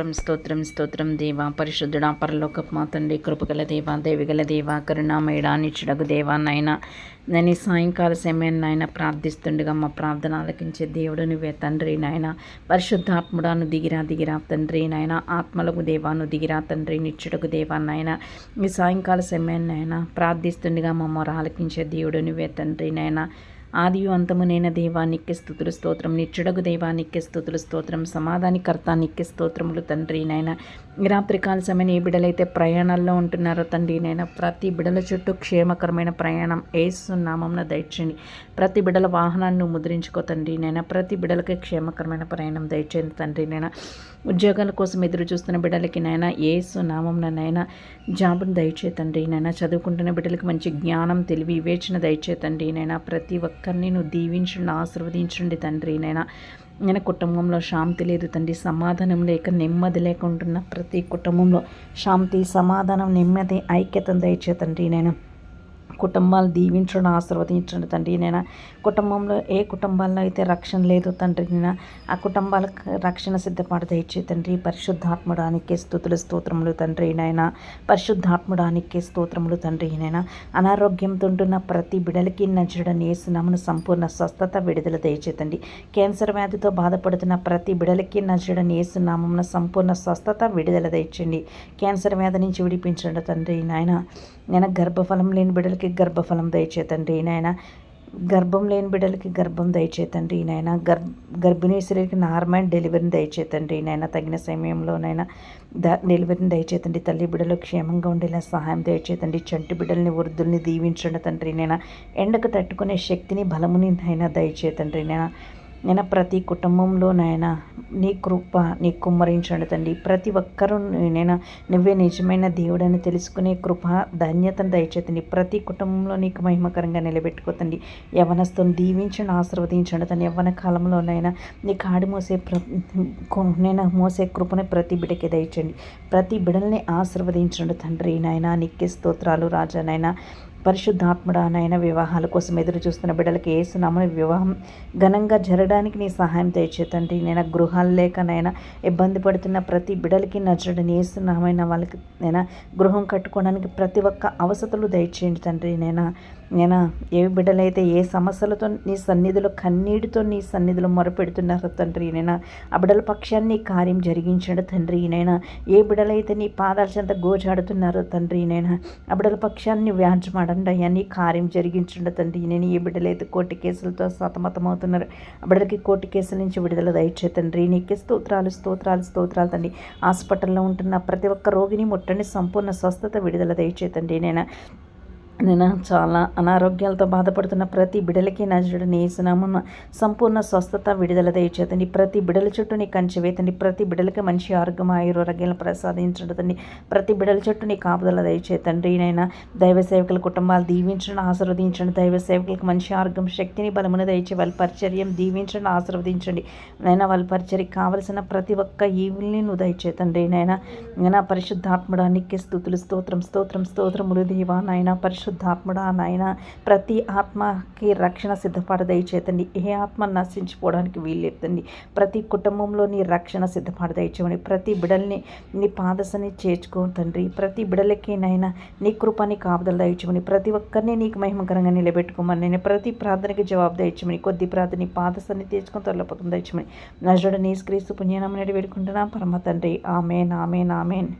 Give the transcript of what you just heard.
స్తోత్రం స్తోత్రం స్తోత్రం దేవ పరిశుద్ధుడా పరలోక మా తండ్రి కృపగల దేవ దేవిగల దేవ కరుణామయుడా నిచ్చుడగు దేవా నాయన. నేను సాయంకాల సమయం నాయన ప్రార్థిస్తుండగా మా ప్రార్థన ఆలకించే దేవుడు నువ్వే తండ్రి నాయన. పరిశుద్ధాత్ముడాను దిగిరా దిగిరా తండ్రి నాయన. ఆత్మలకు దేవాను దిగిరా తండ్రి నిచ్చుడకు దేవా నాయన. ఈ సాయంకాల సమయం నాయన ప్రార్థిస్తుండగా మా మొర ఆలకించే దేవుడు నువ్వే తండ్రి నాయన. ఆదియు అంతము నేన దేవానికి స్థుతులు స్తోత్రం నిచ్చుడగు దేవానికి స్థుతులు స్తోత్రం సమాధానికర్త నిక్కి స్తోత్రములు తండ్రి నాయన. రాత్రికాల సమయం ఏ బిడలైతే ప్రయాణాల్లో ఉంటున్నారో తండ్రి నాయన ప్రతి బిడల చుట్టూ క్షేమకరమైన ప్రయాణం ఏసు నామంన దయచేయండి. ప్రతి బిడల వాహనాన్ని ముద్రించుకో తండ్రి నాయన ప్రతి బిడలకి క్షేమకరమైన ప్రయాణం దయచేయండి తండ్రి నాయన. ఉద్యోగాల కోసం ఎదురు చూస్తున్న బిడ్డలకి నాయన ఏసు నామంన నాయన జాబును దయచేతండి నాయన. చదువుకుంటున్న బిడ్డలకి మంచి జ్ఞానం తెలివి వివేచన దయచేతండి నాయన. ప్రతి ఒక్క ఒక్కరిని నువ్వు దీవించండి ఆశీర్వదించండి తండ్రి నైనా నేను కుటుంబంలో శాంతి లేదు తండ్రి. సమాధానం లేక నెమ్మది లేకుంటున్న ప్రతి కుటుంబంలో శాంతి సమాధానం నెమ్మది ఐక్యతను దయచేతండి నేను కుటుంబాలు దీవించడం ఆశీర్వదించండి తండ్రి. నేను కుటుంబంలో ఏ కుటుంబాల్లో అయితే రక్షణ లేదు తండ్రి నేను ఆ కుటుంబాలకు రక్షణ సిద్ధపాటు దయచే తండ్రి. పరిశుద్ధాత్మడానికి స్థుతులు స్తోత్రములు తండ్రి. నాయన పరిశుద్ధాత్మడానికి స్తోత్రములు తండ్రి. నాయన అనారోగ్యంతో ఉంటున్న ప్రతి బిడలకి నచ్చడం వేసినామను సంపూర్ణ స్వస్థత విడుదల దయచేతండి క్యాన్సర్ వ్యాధితో బాధపడుతున్న ప్రతి బిడలకి నచ్చడం వేసినామన్న సంపూర్ణ స్వస్థత విడుదల దయచండి క్యాన్సర్ వ్యాధి నుంచి విడిపించండి తండ్రి. నాయన నేను గర్భఫలం లేని బిడ్డలకి గర్భఫలం దయచేతండి నాయన. గర్భం లేని బిడ్డలకి గర్భం దయచేతండి నాయన. గర్భ గర్భిణీ స్త్రీలకి నార్మల్ డెలివరీని దయచేతండి నాయన. తగిన సమయంలోనైనా ద డెలివరీని దయచేతండి. తల్లి బిడ్డలు క్షేమంగా ఉండేలా సహాయం దయచేతండి. చంటి బిడ్డల్ని వృద్ధుల్ని దీవించండి తండ్రి నేను ఎండకు తట్టుకునే శక్తిని బలముని నైనా దయచేతండి నేను నేను ప్రతి కుటుంబంలో నాయన నీ కృప నీ కుమ్మరించండి తండ్రి. ప్రతి ఒక్కరూ నేను నువ్వే నిజమైన దేవుడని తెలుసుకునే కృప ధన్యతను దయచేతండి ప్రతి కుటుంబంలో నీకు మహిమకరంగా నిలబెట్టుకోతండి యవనస్తుని దీవించండి ఆశీర్వదించండి తను యవ్వన కాలంలోనైనా నీ కాడి మోసే ప్ర నేను మోసే కృపని ప్రతి బిడకి దయచండి ప్రతి బిడల్ని ఆశీర్వదించండి తండ్రి. నాయన నీకే స్తోత్రాలు రాజానైనా పరిశుద్ధాత్ముడా నాయన వివాహాల కోసం ఎదురు చూస్తున్న బిడ్డలకి ఏసునామని వివాహం ఘనంగా జరగడానికి నీ సహాయం తెచ్చేతండి నేను గృహాలు లేక నైనా ఇబ్బంది పడుతున్న ప్రతి బిడ్డలకి నచ్చడని ఏసునామైన వాళ్ళకి నేను గృహం కట్టుకోవడానికి ప్రతి ఒక్క అవసతులు దయచేయండి తండ్రి. నేను నేను ఏ బిడ్డలైతే ఏ సమస్యలతో నీ సన్నిధిలో కన్నీటితో నీ సన్నిధిలో మొరపెడుతున్నారో తండ్రి. నేను ఆ బిడ్డల పక్షాన్ని కార్యం జరిగించండి తండ్రి. నైనా ఏ బిడ్డలైతే నీ పాదాల చెంత గోజాడుతున్నారో తండ్రి. నేను ఆ బిడ్డల పక్షాన్ని వ్యాజ్యమాడండి అయ్యా నీ కార్యం జరిగించండి తండ్రి. నేను ఏ బిడ్డలైతే కోర్టు కేసులతో సతమతమవుతున్నారు. ఆ బిడ్డలకి కోర్టు కేసుల నుంచి విడుదల దయచే తండ్రి. నీకే స్తోత్రాలు స్తోత్రాలు స్తోత్రాలు తండ్రి. హాస్పిటల్లో ఉంటున్న ప్రతి ఒక్క రోగిని ముట్టండి సంపూర్ణ స్వస్థత విడుదల దయచేతండి నేను నేను చాలా అనారోగ్యాలతో బాధపడుతున్న ప్రతి బిడలకి నజుడు నేసినామన్న సంపూర్ణ స్వస్థత విడుదల దయచేతండి ప్రతి బిడల చుట్టూ నీ కంచి వేతండి ప్రతి బిడలకి మంచి ఆరోగ్యం ఆయురోగ్యాలను ప్రసాదించండి ప్రతి బిడల చుట్టూ నీ కాపుదల దయచేతండి నైనా దైవ సేవకుల కుటుంబాలు దీవించండి ఆశీర్వదించండి. దైవ సేవకులకు మంచి ఆరోగ్యం శక్తిని బలమున దయచే వాళ్ళ పరిచర్యం దీవించండి ఆశీర్వదించండి. నైనా వాళ్ళ పరిచర్యకి కావలసిన ప్రతి ఒక్క ఈవుల్ని నువ్వు దయచేతండి నైనా నైనా పరిశుద్ధాత్మడానికి స్థుతులు స్తోత్రం స్తోత్రం స్తోత్రములు దేవా. నాయన పరిశుద్ధ పరిశుద్ధాత్ముడా నాయన. ప్రతి ఆత్మకి రక్షణ సిద్ధపాటు దయచేతండి ఏ ఆత్మ నశించిపోవడానికి వీల్లేదండి ప్రతి కుటుంబంలో నీ రక్షణ సిద్ధపాటు దయచేయండి ప్రతి బిడల్ని నీ పాదశని చేర్చుకో తండ్రి. ప్రతి బిడలకి నైనా నీ కృపని కాపుదలు దయచేయమని ప్రతి ఒక్కరిని నీకు మహిమకరంగా నిలబెట్టుకోమని నేను ప్రతి ప్రార్థనకి జవాబు దయచేయమని కొద్ది ప్రార్థన పాదశని తీర్చుకొని త్వరలోపకం దయచేయమని నజుడు నీ స్క్రీస్తు పుణ్యనామని వేడుకుంటున్నా పరమ తండ్రి. Amen amen amen.